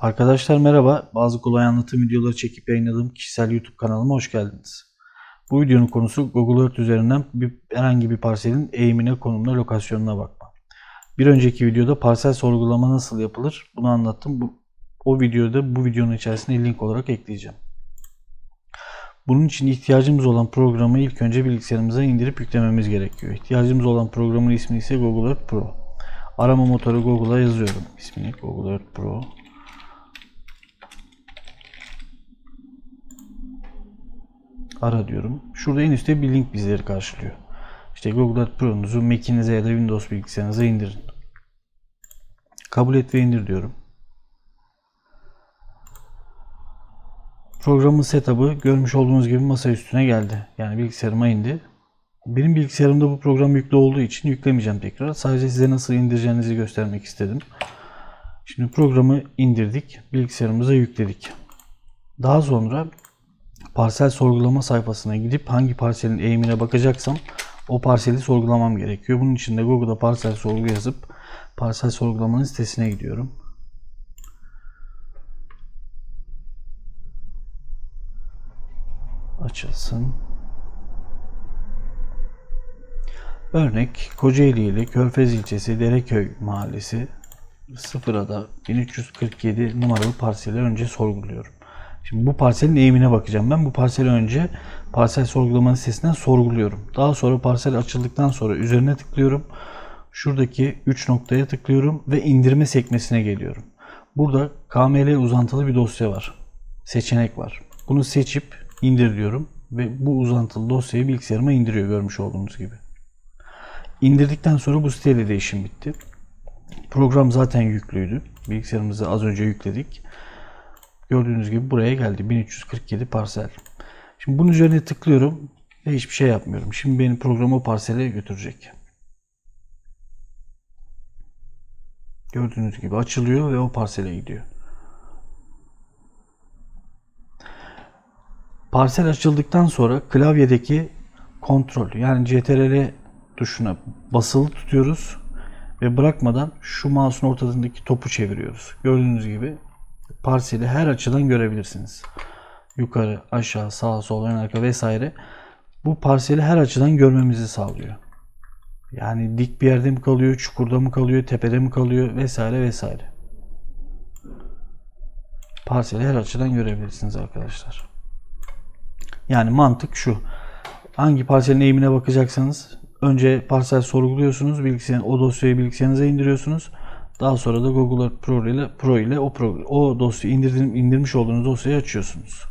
Arkadaşlar merhaba. Bazı kolay anlatım videoları çekip yayınladığım kişisel YouTube kanalıma hoş geldiniz. Bu videonun konusu Google Earth üzerinden bir, herhangi bir parselin eğimine, konumuna, lokasyonuna bakma. Bir önceki videoda parsel sorgulama nasıl yapılır bunu anlattım. Bu, o videoda bu videonun içerisine link olarak ekleyeceğim. Bunun için ihtiyacımız olan programı ilk önce bilgisayarımıza indirip yüklememiz gerekiyor. İhtiyacımız olan programın ismi ise Google Earth Pro. Arama motoru Google'a yazıyorum. İsmini Google Earth Pro. Ara diyorum. Şurada en üstte bir link bizleri karşılıyor. İşte Google Earth Pro'nuzu Mac'inize ya da Windows bilgisayarınıza indirin. Kabul et ve indir diyorum. Programın setup'ı görmüş olduğunuz gibi masa üstüne geldi. Yani bilgisayarıma indi. Benim bilgisayarımda bu program yüklü olduğu için yüklemeyeceğim tekrar. Sadece size nasıl indireceğinizi göstermek istedim. Şimdi programı indirdik. Bilgisayarımıza yükledik. Daha sonra parsel sorgulama sayfasına gidip hangi parselin eğimine bakacaksam o parseli sorgulamam gerekiyor. Bunun için de Google'da parsel sorgu yazıp parsel sorgulamanın sitesine gidiyorum. Açılsın. Örnek Kocaeli ile Körfez ilçesi Dereköy mahallesi sıfırada 1347 numaralı parseli önce sorguluyorum. Şimdi bu parselin eğimine bakacağım. Ben bu parseli önce parsel sorgulamanın sitesinden sorguluyorum. Daha sonra parsel açıldıktan sonra üzerine tıklıyorum. Şuradaki 3 noktaya tıklıyorum ve indirme sekmesine geliyorum. Burada KML uzantılı bir dosya var. Seçenek var. Bunu seçip indir diyorum ve bu uzantılı dosyayı bilgisayarıma indiriyor görmüş olduğunuz gibi. İndirdikten sonra bu siteyle de işim bitti. Program zaten yüklüydü. Bilgisayarımızı az önce yükledik. Gördüğünüz gibi buraya geldi. 1347 parsel. Şimdi bunun üzerine tıklıyorum ve hiçbir şey yapmıyorum. Şimdi beni program o parsele götürecek. Gördüğünüz gibi açılıyor ve o parsele gidiyor. Parsel açıldıktan sonra klavyedeki kontrol yani CTRL tuşuna basılı tutuyoruz ve bırakmadan şu mouse'un ortasındaki topu çeviriyoruz. Gördüğünüz gibi parseli her açıdan görebilirsiniz. Yukarı, aşağı, sağa, sola, ön arka vesaire. Bu parseli her açıdan görmemizi sağlıyor. Yani dik bir yerde mi kalıyor, çukurda mı kalıyor, tepede mi kalıyor vesaire vesaire. Parseli her açıdan görebilirsiniz arkadaşlar. Yani mantık şu. Hangi parselin eğimine bakacaksanız önce parsel sorguluyorsunuz. Bilgisayar, o dosyayı bilgisayarınıza indiriyorsunuz. Daha sonra da Google Earth Pro ile Pro ile o, pro, o dosyayı indirdim, indirmiş olduğunuz dosyayı açıyorsunuz.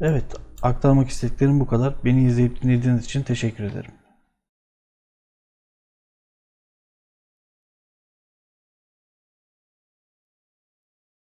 Evet, aktarmak istediklerim bu kadar. Beni izleyip dinlediğiniz için teşekkür ederim.